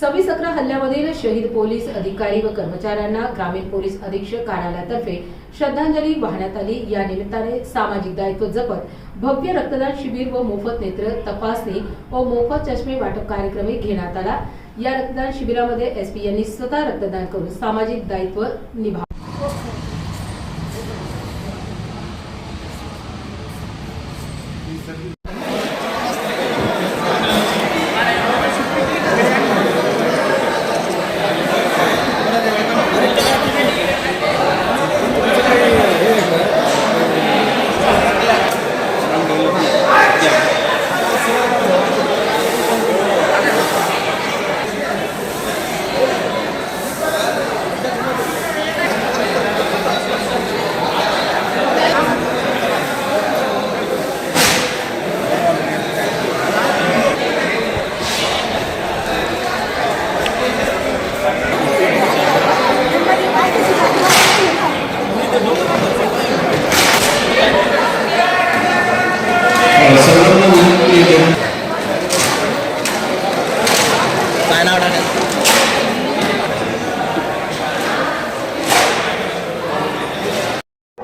सव्वीस अकरा हल्ल्यामधील शहीद पोलीस अधिकारी व कर्मचाऱ्यांना ग्रामीण पोलीस अधीक्षक कार्यालयातर्फे श्रद्धांजली वाहण्यात आली. या निमित्ताने सामाजिक दायित्व जपत भव्य रक्तदान शिबिर व मोफत नेत्र तपासणी व मोफत चष्मे वाटप कार्यक्रम घेण्यात आला. या रक्तदान शिबिरामध्ये एसपी यांनी स्वतः रक्तदान करून सामाजिक दायित्व निभा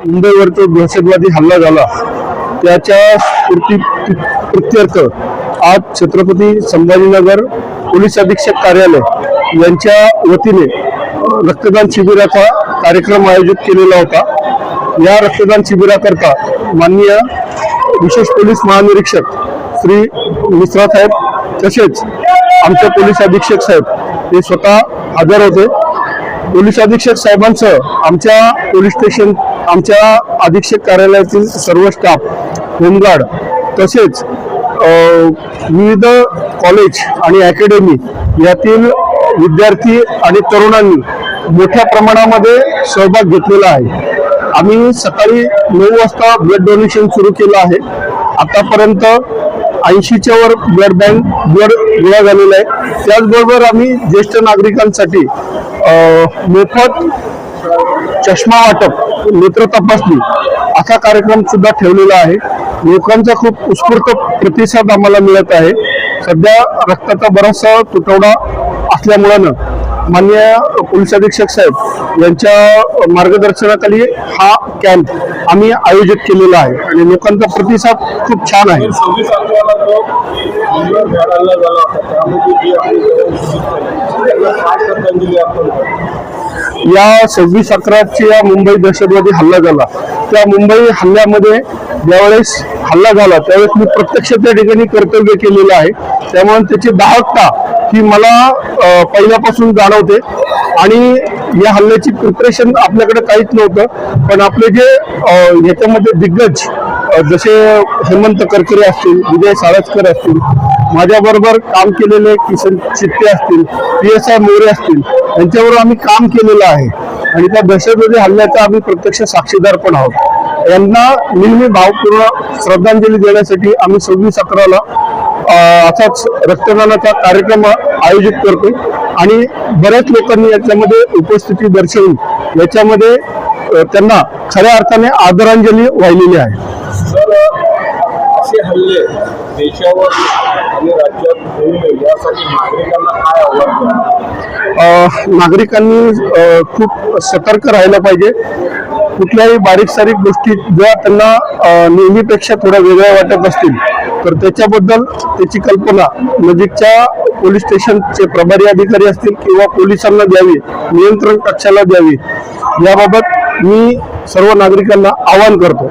मुंबईवरती दहशतवादी हल्ला झाला. त्याच्या स्फूर्ती प्रित्यर्थ आज छत्रपती संभाजीनगर पोलीस अधीक्षक कार्यालय यांच्या वतीने रक्तदान शिबिराचा कार्यक्रम आयोजित केलेला होता. या रक्तदान शिबिराकरता माननीय विशेष पोलीस महानिरीक्षक श्री मिश्रा साहेब तसेच आमचे पोलीस अधीक्षक साहेब हे स्वतः हजर होते. पोलीस अधीक्षक साहेबांसह आमच्या पोलीस स्टेशन आमच्या अधीक्षक कार्यालयातील सर्व स्टाफ होमगार्ड तसेच विविध कॉलेज आणि अकॅडमी यातील विद्यार्थी आणि तरुणांनी मोठ्या प्रमाणामध्ये सहभाग घेतलेला आहे. आम्ही सकाळी नऊ वाजता ब्लड डोनेशन सुरू केलं आहे. आतापर्यंत ऐंशीच्या वर ब्लड बँक ब्लड गोळा झालेला आहे. त्याचबरोबर आम्ही ज्येष्ठ नागरिकांसाठी मोफत चष्मा वाटप नेत्र तपासणी असा कार्यक्रम सुद्धा ठेवलेला आहे. लोकांचा खूप उत्स्फूर्त प्रतिसाद आम्हाला मिळत आहे. सध्या रक्ताचा बराचसा तुटवडा असल्यामुळं माननीय पोलीस अधीक्षक साहेब यांच्या मार्गदर्शनाखाली हा कॅम्प आम्ही आयोजित केलेलं आहे. आणि लोकांचा प्रतिसाद खूप छान आहे. या सव्वीस अकराची या मुंबई दहशतवादी हल्ला झाला. त्या मुंबई हल्ल्यामध्ये ज्यावेळेस हल्ला झाला त्यावेळेस मी प्रत्यक्ष त्या ठिकाणी कर्तव्य केलेलं आहे. त्यामुळे त्याची दाहकता ही मला पहिल्यापासून जाणवते. आणि या हल्ल्याची प्रिपरेशन आपल्याकडे काहीच नव्हतं. पण आपले जे याच्यामध्ये दिग्गज जसे हेमंत करकरे असतील विजय साळसकर असतील माझ्याबरोबर काम केलेले किसन चित्ते असतील पी एस आय मोरे असतील यांच्यावर आम्ही काम केलेलं आहे. आणि त्या दहशतवादी हल्ल्याचा आम्ही प्रत्यक्ष साक्षीदार पण आहोत. यांना नेहमी भावपूर्ण श्रद्धांजली देण्यासाठी आम्ही सव्वीस अकराला असाच रक्तदानाचा कार्यक्रम आयोजित करतो आणि बऱ्याच लोकांनी याच्यामध्ये उपस्थिती दर्शवून याच्यामध्ये त्यांना खऱ्या अर्थाने आदरांजली वाहिलेली आहे. तर असे हल्ले देशावर आणि राज्यात होऊ नये यासाठी नागरिकांना काय आव्हान खूप सतर्क राहायला पाहिजे. कुठल्याही बारीक सारीक गोष्टी ज्या त्यांना नेहमीपेक्षा थोड्या वेगळ्या वाटत असतील तर त्याच्याबद्दल त्याची कल्पना म्हणजे नजीकच्या पोलीस स्टेशनचे प्रभारी अधिकारी असतील किंवा पोलिसांना द्यावी नियंत्रण कक्षाला द्यावी याबाबत मी सर्व नागरिकांना आवाहन करतो.